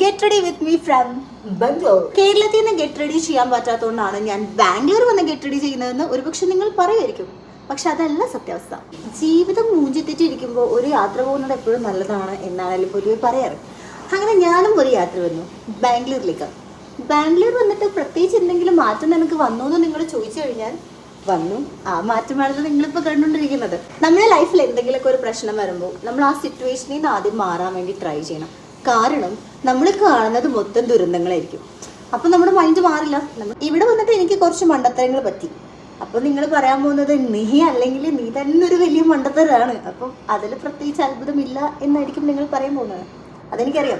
Get ready with me from Bangalore കേരളത്തിൽ നിന്ന് get ready ചെയ്യാൻ പറ്റാത്തതുകൊണ്ടാണ് ഞാൻ ബാംഗ്ലൂർ വന്ന് ഗെറ്റ് റെഡി ചെയ്യുന്നതെന്ന് ഒരുപക്ഷെ നിങ്ങൾ പറയുമായിരിക്കും. പക്ഷെ അതല്ല സത്യാവസ്ഥ. ജീവിതം മൂഞ്ചി തെറ്റിയിരിക്കുമ്പോൾ ഒരു യാത്ര പോകുന്നത് എപ്പോഴും നല്ലതാണ് എന്നാണല്ലോ പൊതുവെ പറയാറ്. അങ്ങനെ ഞാനും ഒരു യാത്ര വന്നു. ബാംഗ്ലൂരിലേക്ക്. ബാംഗ്ലൂർ വന്നിട്ട് പ്രത്യേകിച്ച് എന്തെങ്കിലും മാറ്റം നിനക്ക് വന്നു എന്ന് നിങ്ങൾ ചോദിച്ചു കഴിഞ്ഞാൽ വന്നു. ആ മാറ്റമാണെന്ന് നിങ്ങളിപ്പോൾ കണ്ടുകൊണ്ടിരിക്കുന്നത്. നമ്മുടെ ലൈഫിൽ എന്തെങ്കിലുമൊക്കെ ഒരു പ്രശ്നം വരുമ്പോൾ നമ്മൾ ആ സിറ്റുവേഷനിൽ നിന്ന് ആദ്യം മാറാൻ വേണ്ടി ട്രൈ ചെയ്യണം. കാരണം നമ്മൾ കാണുന്നത് മൊത്തം ദുരന്തങ്ങളായിരിക്കും. അപ്പം നമ്മുടെ മൈൻഡ് മാറില്ല. ഇവിടെ വന്നിട്ട് എനിക്ക് കുറച്ച് മണ്ടത്തരങ്ങൾ പറ്റി. അപ്പോൾ നിങ്ങൾ പറയാൻ പോകുന്നത് നീ അല്ലെങ്കിൽ നീ തന്നെ ഒരു വലിയ മണ്ടത്തരാണ്. അപ്പം അതിൽ പ്രത്യേകിച്ച് അത്ഭുതമില്ല എന്നായിരിക്കും നിങ്ങൾ പറയാൻ പോകുന്നത്. അതെനിക്കറിയാം.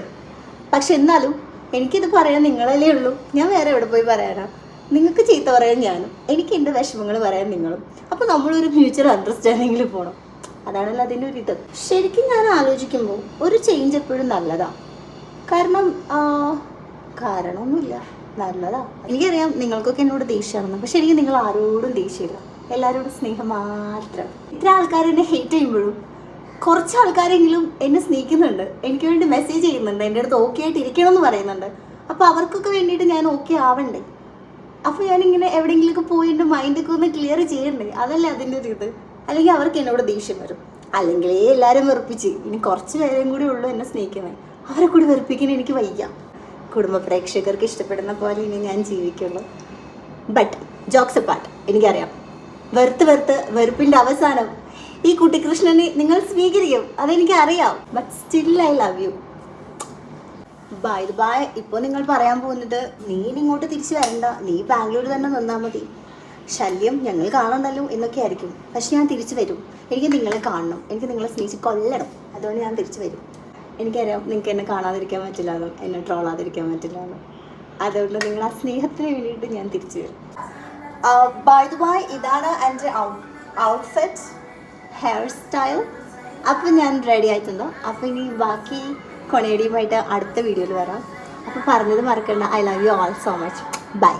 പക്ഷെ എന്നാലും എനിക്കിത് പറയാൻ നിങ്ങളല്ലേ ഉള്ളൂ. ഞാൻ വേറെ എവിടെ പോയി പറയാനാ? നിങ്ങൾക്ക് ചീത്ത പറയാൻ ഞാനും എനിക്ക് എന്റെ വിഷമങ്ങൾ പറയാൻ നിങ്ങളും. അപ്പോൾ നമ്മളൊരു ഫ്യൂച്ചർ അണ്ടർസ്റ്റാൻഡിങ്ങിൽ പോകണം അതാണല്ലോ അതിന്റെ ഒരു ഇത്. ശരിക്കും ഞാൻ ആലോചിക്കുമ്പോൾ ഒരു ചേഞ്ച് എപ്പോഴും നല്ലതാ. കാരണം കാരണമൊന്നുമില്ല. നല്ലതാ. എനിക്കറിയാം നിങ്ങൾക്കൊക്കെ എന്നോട് ദേഷ്യമാണെന്ന്. പക്ഷെ എനിക്ക് നിങ്ങൾ ആരോടും ദേഷ്യമില്ല. എല്ലാവരോടും സ്നേഹം മാത്രം. ഇത്ര ആൾക്കാർ എന്നെ ഹേറ്റ് ചെയ്യുമ്പോഴും കുറച്ച് ആൾക്കാരെങ്കിലും എന്നെ സ്നേഹിക്കുന്നുണ്ട്. എനിക്ക് വേണ്ടി മെസ്സേജ് ചെയ്യുന്നുണ്ട്. എന്റെ അടുത്ത് ഓക്കെ ആയിട്ട് ഇരിക്കണം എന്ന് പറയുന്നുണ്ട്. അപ്പോൾ അവർക്കൊക്കെ വേണ്ടിയിട്ട് ഞാൻ ഓക്കെ ആവണ്ടേ? അപ്പോൾ ഞാനിങ്ങനെ എവിടെയെങ്കിലുമൊക്കെ പോയി എന്റെ മൈൻഡൊക്കെ ഒന്ന് ക്ലിയർ ചെയ്യണ്ടേ? അതല്ലേ അതിന്റെ ഒരു ഇത്. അല്ലെങ്കിൽ അവർക്ക് എന്നോട് ദേഷ്യം വരും. അല്ലെങ്കിൽ എല്ലാവരും വെറുപ്പിച്ച്. ഇനി കുറച്ച് പേരെയും കൂടി ഉള്ളൂ എന്നെ സ്നേഹിക്കുന്നത് അവരെ കൂടി വെറുപ്പിക്കാൻ എനിക്ക് വയ്യ. കുടുംബ പ്രേക്ഷകർക്ക് ഇഷ്ടപ്പെടുന്ന പോലെ ഇനി ഞാൻ ജീവിക്കുള്ളൂ. ബട്ട് ജോക്സ് പാട്ട് എനിക്കറിയാം. വെറുത്ത് വെറുത്ത് വെറുപ്പിന്റെ അവസാനം ഈ കുട്ടിക്കൃഷ്ണനെ നിങ്ങൾ സ്വീകരിക്കും. അതെനിക്ക് അറിയാം but still I love you bye bye ഇപ്പോൾ നിങ്ങൾ പറയാൻ പോകുന്നത് നീ ഇങ്ങോട്ട് തിരിച്ചു വരണ്ട. നീ ബാംഗ്ലൂർ തന്നെ നിന്നാൽ മതി. ശല്യം ഞങ്ങൾ കാണണ്ടല്ലോ എന്നൊക്കെ ആയിരിക്കും. പക്ഷെ ഞാൻ തിരിച്ചു വരും. എനിക്ക് നിങ്ങളെ കാണണം. എനിക്ക് നിങ്ങളെ സ്നേഹിച്ച് കൊല്ലണം. അതുകൊണ്ട് ഞാൻ തിരിച്ചു വരും. എനിക്കറിയാം നിങ്ങൾക്ക് എന്നെ കാണാതിരിക്കാൻ പറ്റില്ല എന്നും. എന്നെ ട്രോളാതിരിക്കാൻ പറ്റില്ല എന്നും. അതുകൊണ്ട് നിങ്ങൾ ആ സ്നേഹത്തിന് വേണ്ടിയിട്ട് ഞാൻ തിരിച്ചു വരും. ബൈ ബൈ ഇതാണ് എന്റെ ഔട്ട്ഫിറ്റ് ഹെയർ സ്റ്റൈൽ അപ്പം ഞാൻ റെഡി ആയിട്ടുണ്ട്. അപ്പം ഇനി ബാക്കി കൊണേഡിയുമായിട്ട് അടുത്ത വീഡിയോയിൽ വരാം. അപ്പോൾ പറഞ്ഞത് മറക്കണ്ട. I love you all so much bye